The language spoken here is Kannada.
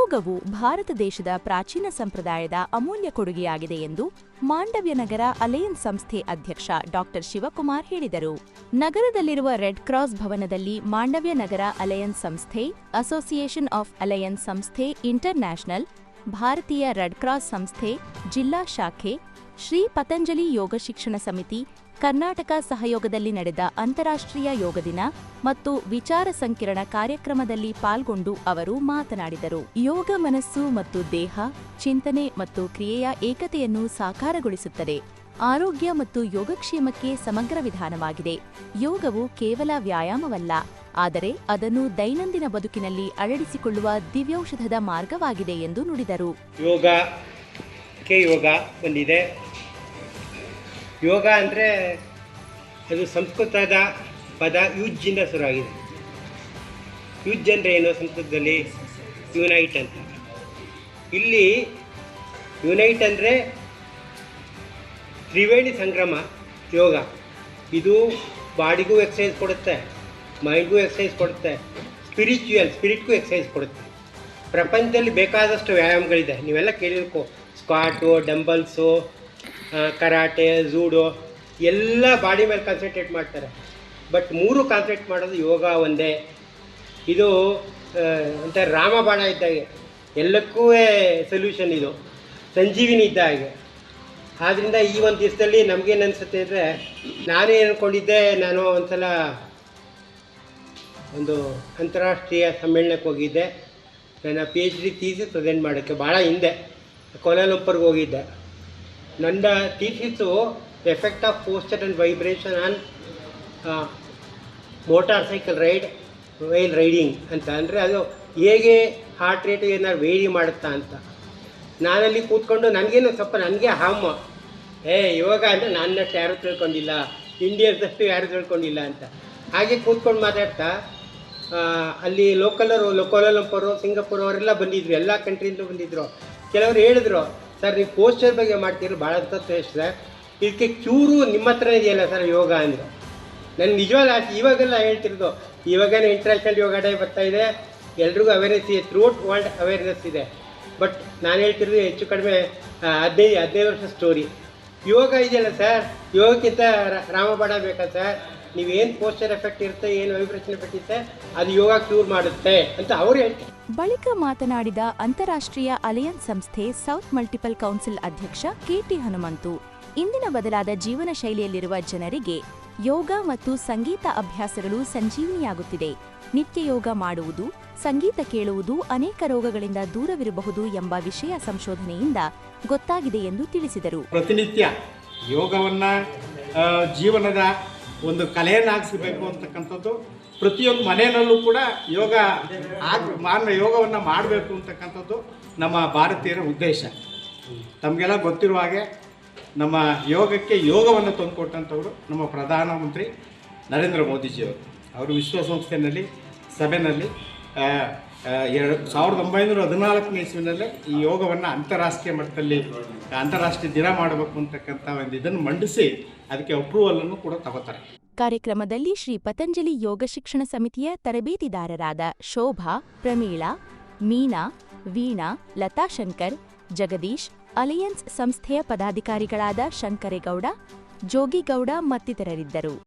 ಯೋಗವು ಭಾರತ ದೇಶದ ಪ್ರಾಚೀನ ಸಂಪ್ರದಾಯದ ಅಮೂಲ್ಯ ಕೊಡುಗೆಯಾಗಿದೆ ಎಂದು ಮಾಂಡವ್ಯ ನಗರ ಅಲಯನ್ಸ್ ಸಂಸ್ಥೆ ಅಧ್ಯಕ್ಷ ಡಾಕ್ಟರ್ ಶಿವಕುಮಾರ್ ಹೇಳಿದರು. ನಗರದಲ್ಲಿರುವ ರೆಡ್ ಕ್ರಾಸ್ ಭವನದಲ್ಲಿ ಮಾಂಡವ್ಯ ನಗರ ಅಲಯನ್ಸ್ ಸಂಸ್ಥೆ, ಅಸೋಸಿಯೇಷನ್ ಆಫ್ ಅಲಯನ್ಸ್ ಸಂಸ್ಥೆ ಇಂಟರ್ನ್ಯಾಷನಲ್, ಭಾರತೀಯ ರೆಡ್ ಕ್ರಾಸ್ ಸಂಸ್ಥೆ, ಜಿಲ್ಲಾ ಶಾಖೆ, ಶ್ರೀ ಪತಂಜಲಿ ಯೋಗ ಶಿಕ್ಷಣ ಸಮಿತಿ ಕರ್ನಾಟಕ ಸಹಯೋಗದಲ್ಲಿ ನಡೆದ ಅಂತಾರಾಷ್ಟ್ರೀಯ ಯೋಗ ದಿನ ಮತ್ತು ವಿಚಾರ ಸಂಕಿರಣ ಕಾರ್ಯಕ್ರಮದಲ್ಲಿ ಪಾಲ್ಗೊಂಡು ಅವರು ಮಾತನಾಡಿದರು. ಯೋಗ ಮನಸ್ಸು ಮತ್ತು ದೇಹ, ಚಿಂತನೆ ಮತ್ತು ಕ್ರಿಯೆಯ ಏಕತೆಯನ್ನು ಸಾಕಾರಗೊಳಿಸುತ್ತದೆ. ಆರೋಗ್ಯ ಮತ್ತು ಯೋಗಕ್ಷೇಮಕ್ಕೆ ಸಮಗ್ರ ವಿಧಾನವಾಗಿದೆ. ಯೋಗವು ಕೇವಲ ವ್ಯಾಯಾಮವಲ್ಲ, ಆದರೆ ಅದನ್ನು ದೈನಂದಿನ ಬದುಕಿನಲ್ಲಿ ಅಳಡಿಸಿಕೊಳ್ಳುವ ದಿವ್ಯೌಷಧದ ಮಾರ್ಗವಾಗಿದೆ ಎಂದು ನುಡಿದರು. ಯೋಗಕ್ಕೆ ಯೋಗ ಬಂದಿದೆ. ಯೋಗ ಅಂದರೆ ಅದು ಸಂಸ್ಕೃತದ ಪದ ಯುಜ್ಜಿಂದ ಶುರುವಾಗಿದೆ. ಯುಜ್ ಅಂದರೆ ಏನು ಸಂಸ್ಕೃತದಲ್ಲಿ? ಯುನೈಟ್ ಅಂತ. ಇಲ್ಲಿ ಯುನೈಟ್ ಅಂದರೆ ತ್ರಿವೇಣಿ ಸಂಗ್ರಮ ಯೋಗ. ಇದು ಬಾಡಿಗೂ ಎಕ್ಸಸೈಸ್ ಕೊಡುತ್ತೆ, ಮೈಂಡ್ಗೂ ಎಕ್ಸಸೈಸ್ ಕೊಡುತ್ತೆ, ಸ್ಪಿರಿಚುಯಲ್, ಸ್ಪಿರಿಟ್ಗೂ ಎಕ್ಸಸೈಸ್ ಕೊಡುತ್ತೆ. ಪ್ರಪಂಚದಲ್ಲಿ ಬೇಕಾದಷ್ಟು ವ್ಯಾಯಾಮಗಳಿದೆ. ನೀವೆಲ್ಲ ಕೇಳಿರ್ಕೋ, ಸ್ಕ್ವಾಟು, ಡಂಬಲ್ಸು ಕರಾಟೆ, ಜೂಡೋ ಎಲ್ಲ ಬಾಡಿ ಮೇಲೆ ಕಾನ್ಸಂಟ್ರೇಟ್ ಮಾಡ್ತಾರೆ. ಬಟ್ ಮೂರು ಕಾನ್ಸಂಟ್ರೇಟ್ ಮಾಡೋದು ಯೋಗ ಒಂದೇ. ಇದು ಅಂತ ರಾಮಬಾಣ ಇದ್ದ ಇದ್ದಾಗೆ ಎಲ್ಲಕ್ಕೂ ಸೊಲ್ಯೂಷನ್ ಇದು. ಸಂಜೀವಿನಿ ಇದ್ದ ಹಾಗೆ. ಆದ್ದರಿಂದ ಈ ಒಂದು ದಿವಸದಲ್ಲಿ ನಮಗೇನು ಅನಿಸುತ್ತೆ ಅಂದರೆ, ನಾನೇ ಅಂದ್ಕೊಂಡಿದ್ದೆ ನಾನು ಒಂದ್ಸಲ ಒಂದು ಅಂತಾರಾಷ್ಟ್ರೀಯ ಸಮ್ಮೇಳನಕ್ಕೆ ಹೋಗಿದ್ದೆ. ನನ್ನ P H D thesis present ಮಾಡೋಕ್ಕೆ, ಭಾಳ ಹಿಂದೆ. ಕೋಲಾಲಂಪರ್ಗೆ ಹೋಗಿದ್ದೆ. ನನ್ನ thesis effect of posture and vibration on motor cycle ride while riding ಅಂತ. ಅಂದರೆ ಅದು ಹೇಗೆ ಹಾರ್ಟ್ ರೇಟ್ ಏನಾದ್ರು ವೇರಿ ಮಾಡುತ್ತಾ ಅಂತ. ನಾನಲ್ಲಿ ಕೂತ್ಕೊಂಡು ನನಗೇನು ಸ್ವಲ್ಪ ನನಗೆ ಹಾಮ ಏ, ಇವಾಗ ಅಂದರೆ ನನ್ನಷ್ಟು ಯಾರೂ ತಿಳ್ಕೊಂಡಿಲ್ಲ. ಇಂಡಿಯಾದಷ್ಟು ಯಾರೂ ತಿಳ್ಕೊಂಡಿಲ್ಲ ಅಂತ. ಹಾಗೆ ಕೂತ್ಕೊಂಡು ಮಾತಾಡ್ತಾ ಅಲ್ಲಿ ಲೋಕಲರು ಕೋಲಾಲಂಪುರು ಸಿಂಗಪುರ್ ಅವರೆಲ್ಲ ಬಂದಿದ್ರು. ಎಲ್ಲ ಕಂಟ್ರಿಯಿಂದ ಬಂದಿದ್ರು. ಕೆಲವರು ಹೇಳಿದ್ರು ಸರ್, ನೀವು ಪೋಸ್ಚರ್ ಬಗ್ಗೆ ಮಾಡ್ತೀರಿ? ಭಾಳ ತತ್ವ ಸರ್. ಇದಕ್ಕೆ ಚೂರು ನಿಮ್ಮ ಹತ್ರ ಇದೆಯಲ್ಲ ಸರ್ ಯೋಗ ಅಂದರೆ? ನನ್ನ ನಿಜವಾಗ್ಲೂ ಆಸೆ, ಇವಾಗೆಲ್ಲ ಹೇಳ್ತಿರೋದು, ಇವಾಗೇನು ಇಂಟರ್ನ್ಯಾಷನಲ್ ಯೋಗ ಡೇ ಬರ್ತಾ ಇದೆ. ಎಲ್ರಿಗೂ ಅವೇರ್ನೆಸ್ ಇದೆ ಥ್ರೂಟ್ ವರ್ಲ್ಡ್ ಅವೇರ್ನೆಸ್ ಇದೆ. ಬಟ್ ನಾನು ಹೇಳ್ತಿರೋದು ಹೆಚ್ಚು ಕಡಿಮೆ ಹದಿನೈದು ಹದಿನೈದು ವರ್ಷ ಸ್ಟೋರಿ ಯೋಗ ಇದೆಯಲ್ಲ ಸರ್? ಯೋಗಕ್ಕಿಂತ ರಾಮಬಾಣ ಬೇಕಾ ಸರ್? ನೀವೇನು ಪೋಸ್ಟರ್ ಎಫೆಕ್ಟ್ ಇರುತ್ತೆ ಏನು ವೈಬ್ರೇಷನ್ ಎಫೆಕ್ಟ್ ಇರುತ್ತೆ ಅದು ಯೋಗ ಕ್ಯೂರ್ ಮಾಡುತ್ತೆ ಅಂತ ಅವ್ರು ಹೇಳ್ತಾರೆ. ಬಳಿಕ ಮಾತನಾಡಿದ ಅಂತಾರಾಷ್ಟ್ರೀಯ ಅಲಯನ್ಸ್ ಸಂಸ್ಥೆ ಸೌತ್ ಮಲ್ಟಿಪಲ್ ಕೌನ್ಸಿಲ್ ಅಧ್ಯಕ್ಷ ಕೆಟಿ ಹನುಮಂತು ಇಂದಿನ ಬದಲಾದ ಜೀವನ ಶೈಲಿಯಲ್ಲಿರುವ ಜನರಿಗೆ ಯೋಗ ಮತ್ತು ಸಂಗೀತ ಅಭ್ಯಾಸಗಳು ಸಂಜೀವನಿಯಾಗುತ್ತಿದೆ. ನಿತ್ಯ ಯೋಗ ಮಾಡುವುದು ಸಂಗೀತ ಕೇಳುವುದು ಅನೇಕ ರೋಗಗಳಿಂದ ದೂರವಿರಬಹುದು ಎಂಬ ವಿಷಯ ಸಂಶೋಧನೆಯಿಂದ ಗೊತ್ತಾಗಿದೆ ಎಂದು ತಿಳಿಸಿದರು. ಪ್ರತಿನಿತ್ಯ ಯೋಗವನ್ನು ಜೀವನದ ಒಂದು ಕಲೆಯನ್ನಾಗಿಸಬೇಕು ಅಂತಕ್ಕಂಥದ್ದು. ಪ್ರತಿಯೊಂದು ಮನೆಯಲ್ಲೂ ಕೂಡ ಯೋಗ ಆಗ, ಮಾನ ಯೋಗವನ್ನು ಮಾಡಬೇಕು ಅಂತಕ್ಕಂಥದ್ದು ನಮ್ಮ ಭಾರತೀಯರ ಉದ್ದೇಶ. ತಮಗೆಲ್ಲ ಗೊತ್ತಿರುವ ಹಾಗೆ ನಮ್ಮ ಯೋಗಕ್ಕೆ ಯೋಗವನ್ನು ತಂದುಕೊಟ್ಟಂಥವ್ರು ನಮ್ಮ ಪ್ರಧಾನಮಂತ್ರಿ ನರೇಂದ್ರ ಮೋದಿಜಿಯವರು. ಅವರು ವಿಶ್ವಸಂಸ್ಥೆಯಲ್ಲಿ, ಸಭೆಯಲ್ಲಿ ಎರಡು ಸಾವಿರದ ಒಂಬೈನೂರ ಹದಿನಾಲ್ಕನೇ ಇಸ್ವಿನಲ್ಲೇ ಈ ಯೋಗವನ್ನು ಅಂತಾರಾಷ್ಟ್ರೀಯ ಮಟ್ಟದಲ್ಲಿ, ಅಂತಾರಾಷ್ಟ್ರೀಯ ದಿನ ಮಾಡಬೇಕು ಅಂತಕ್ಕಂಥ ಒಂದು ಇದನ್ನು ಮಂಡಿಸಿ ಅದಕ್ಕೆ ಅಪ್ರೂವಲನ್ನು ಕೂಡ ತಗೋತಾರೆ. ಕಾರ್ಯಕ್ರಮದಲ್ಲಿ ಶ್ರೀ ಪತಂಜಲಿ ಯೋಗ ಶಿಕ್ಷಣ ಸಮಿತಿಯ ತರಬೇತಿದಾರರಾದ ಶೋಭಾ, ಪ್ರಮೀಳಾ, ಮೀನಾ, ವೀಣಾ, ಲತಾ ಶಂಕರ್, ಜಗದೀಶ್, ಅಲಿಯನ್ಸ್ ಸಂಸ್ಥೆಯ ಪದಾಧಿಕಾರಿಗಳಾದ ಶಂಕರೇಗೌಡ, ಜೋಗಿಗೌಡ ಮತ್ತಿತರರಿದ್ದರು.